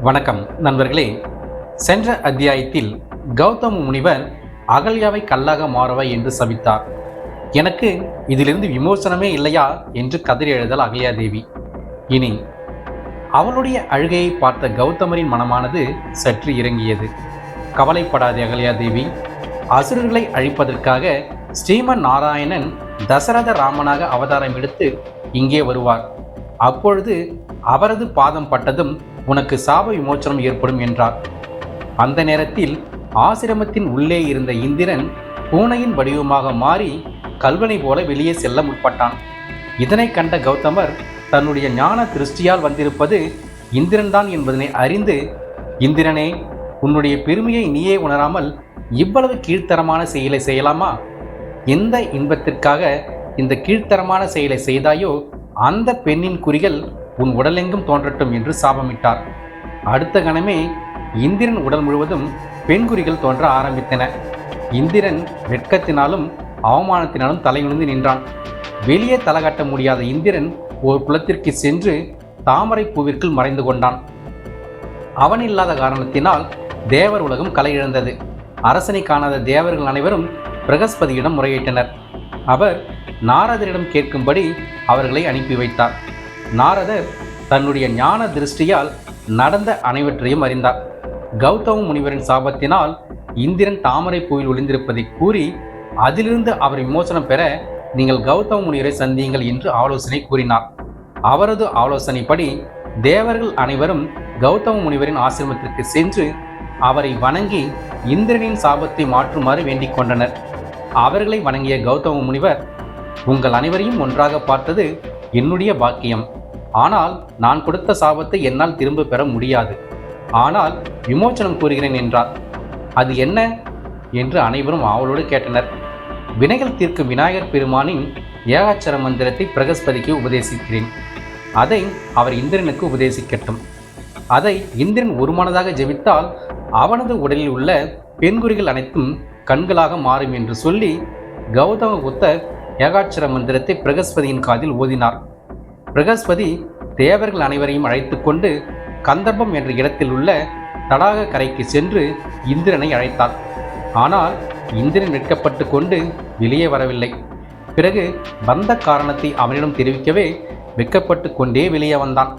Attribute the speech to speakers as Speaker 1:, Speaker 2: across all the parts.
Speaker 1: வணக்கம் நண்பர்களே. சென்ற அத்தியாயத்தில் கௌதம முனிவர் அகல்யாவை கல்லாக மாறவை என்று சபித்தார். எனக்கு இதிலிருந்து விமோசனமே இல்லையா என்று கதறி எழுதல் அகல்யா தேவி. இனி அவளுடைய அழுகையை பார்த்த கௌதமரின் மனமானது சற்று இறங்கியது. கவலைப்படாதே அகல்யா தேவி. அசுரர்களை அழிப்பதற்காக ஸ்ரீமன் நாராயணன் தசரத ராமனாக அவதாரம் எடுத்து இங்கே வருவார். அப்பொழுது அவரது பாதம் பட்டதும் உனக்கு சாப விமோச்சனம் ஏற்படும் என்றார். அந்த நேரத்தில் ஆசிரமத்தின் உள்ளே இருந்த இந்திரன் பூனையின் வடிவமாக மாறி கல்வனை போல வெளியே செல்ல முற்பட்டான். இதனை கண்ட கௌதமர் தன்னுடைய ஞான திருஷ்டியால் வந்திருப்பது இந்திரன்தான் என்பதனை அறிந்து இந்திரனே உன்னுடைய பெருமையை நீயே உணராமல் இவ்வளவு கீழ்த்தரமான செயலை செய்யலாமா? எந்த இன்பத்திற்காக இந்த கீழ்த்தரமான செயலை செய்தாயோ அந்த பெண்ணின் குறிகள் உன் உடலெங்கும் தோன்றட்டும் என்று சாபமிட்டார். அடுத்த கணமே இந்திரன் உடல் முழுவதும் பெண்குறிகள் தோன்ற ஆரம்பித்தன. இந்திரன் வெட்கத்தினாலும் அவமானத்தினாலும் தலைகுனிந்து நின்றான். வெளியே தலகாட்ட முடியாத இந்திரன் ஒரு குளத்திற்கு சென்று தாமரை பூவிற்குள் மறைந்து கொண்டான். அவன் இல்லாத காரணத்தினால் தேவர் உலகம் கலை இழந்தது. அரசனை காணாத தேவர்கள் அனைவரும் பிரகஸ்பதியிடம் முறையிட்டனர் அவர் நாரதரிடம் கேட்கும்படி அவர்களை அனுப்பி வைத்தார். நாரதர் தன்னுடைய ஞான திருஷ்டியால் நடந்த அனைவற்றையும் அறிந்தார். கௌதம முனிவரின் சாபத்தினால் இந்திரன் தாமரை பூவில் ஒளிந்திருப்பதை கூறி அதிலிருந்து அவர் விமோசனம் பெற நீங்கள் கௌதம முனிவரை சந்தியுங்கள் என்று ஆலோசனை கூறினார். அவரது ஆலோசனைப்படி தேவர்கள் அனைவரும் கௌதம முனிவரின் ஆசிரமத்திற்கு சென்று அவரை வணங்கி இந்திரனின் சாபத்தை மாற்றுமாறு வேண்டிக் கொண்டனர். அவர்களை வணங்கிய கௌதம முனிவர் உங்கள் அனைவரையும் ஒன்றாக பார்த்தது என்னுடைய பாக்கியம். ஆனால் நான் கொடுத்த சாபத்தை என்னால் திரும்ப பெற முடியாது. ஆனால் விமோச்சனம் கூறுகிறேன் என்றார். அது என்ன என்று அனைவரும் ஆவலோடு கேட்டனர். வினைகள் தீர்க்கும் விநாயகர் பெருமானின் ஏகாச்சர மந்திரத்தை பிரகஸ்பதிக்கு உபதேசிக்கிறேன். அதை அவர் இந்திரனுக்கு உபதேசிக்கட்டும். அதை இந்திரன் ஒரு மனதாக ஜெபித்தால் அவனது உடலில் உள்ள பெண்குறிகள் அனைத்தும் கண்களாக மாறும் என்று சொல்லி கௌதம புத்தர் ஏகாட்சர மந்திரத்தை பிரகஸ்பதியின் காதில் ஓதினார். பிரகஸ்பதி தேவர்கள் அனைவரையும் அழைத்து கொண்டு கந்தர்ப்பம் என்ற இடத்தில் உள்ள தடாக கரைக்கு சென்று இந்திரனை அழைத்தார். ஆனால் இந்திரன் வெட்கப்பட்டு கொண்டு வெளியே வரவில்லை. பிறகு வந்த காரணத்தை அவனிடம் தெரிவிக்கவே வெட்கப்பட்டு கொண்டே வெளியே வந்தான்.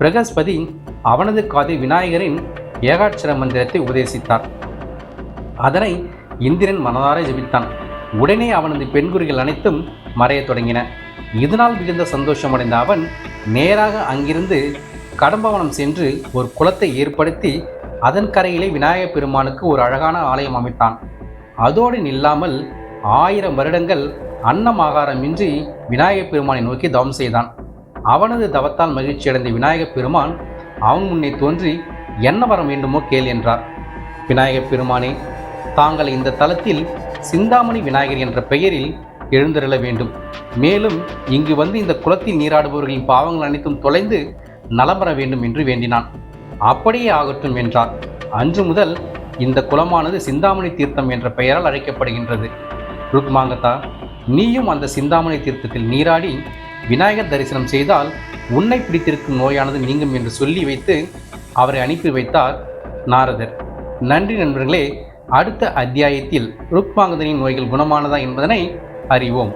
Speaker 1: பிரகஸ்பதி அவனது காதில் விநாயகரின் ஏகாட்சர மந்திரத்தை உபதேசித்தார். அதனை இந்திரன் மனதார ஜெபித்தான். உடனே அவனது பெண்குறிகள் அனைத்தும் மறையத் தொடங்கின. இதனால் மிகுந்த சந்தோஷமடைந்த அவன் நேராக அங்கிருந்து கடம்பவனம் சென்று ஒரு குளத்தை ஏற்படுத்தி அதன் கரையிலே விநாயகப் பெருமானுக்கு ஒரு அழகான ஆலயம் அமைத்தான். அதோடு நில்லாமல் ஆயிரம் வருடங்கள் அன்னம் ஆகாரமின்றி விநாயகப் பெருமானை நோக்கி தவம் செய்தான். அவனது தவத்தால் மகிழ்ச்சியடைந்த விநாயகப் பெருமான் அவன் முன்னே தோன்றி என்ன வர வேண்டுமோ கேள் என்றார். விநாயகப் பெருமானே தாங்கள் இந்த தலத்தில் சிந்தாமணி விநாயகர் என்ற பெயரில் எழுந்தருள வேண்டும். மேலும் இங்கு வந்து இந்த குளத்தில் நீராடுபவர்களின் பாவங்கள் அனைத்தும் தொலைந்து நலம் பெற வேண்டும் என்று வேண்டினான். அப்படியே ஆகட்டும் என்றார். அன்று முதல் இந்த குளமானது சிந்தாமணி தீர்த்தம் என்ற பெயரால் அழைக்கப்படுகின்றது. ருக்மாங்கதா நீயும் அந்த சிந்தாமணி தீர்த்தத்தில் நீராடி விநாயகர் தரிசனம் செய்தால் உன்னை பிடித்திருக்கும் நோயானது நீங்கும் என்று சொல்லி வைத்து அவரை அனுப்பி வைத்தார் நாரதர். நன்றி நண்பர்களே அடுத்த அத்தியாயத்தில் ருக்மாங்கதனின் நோய்கள் குணமானதா என்பதனை அறிவோம்.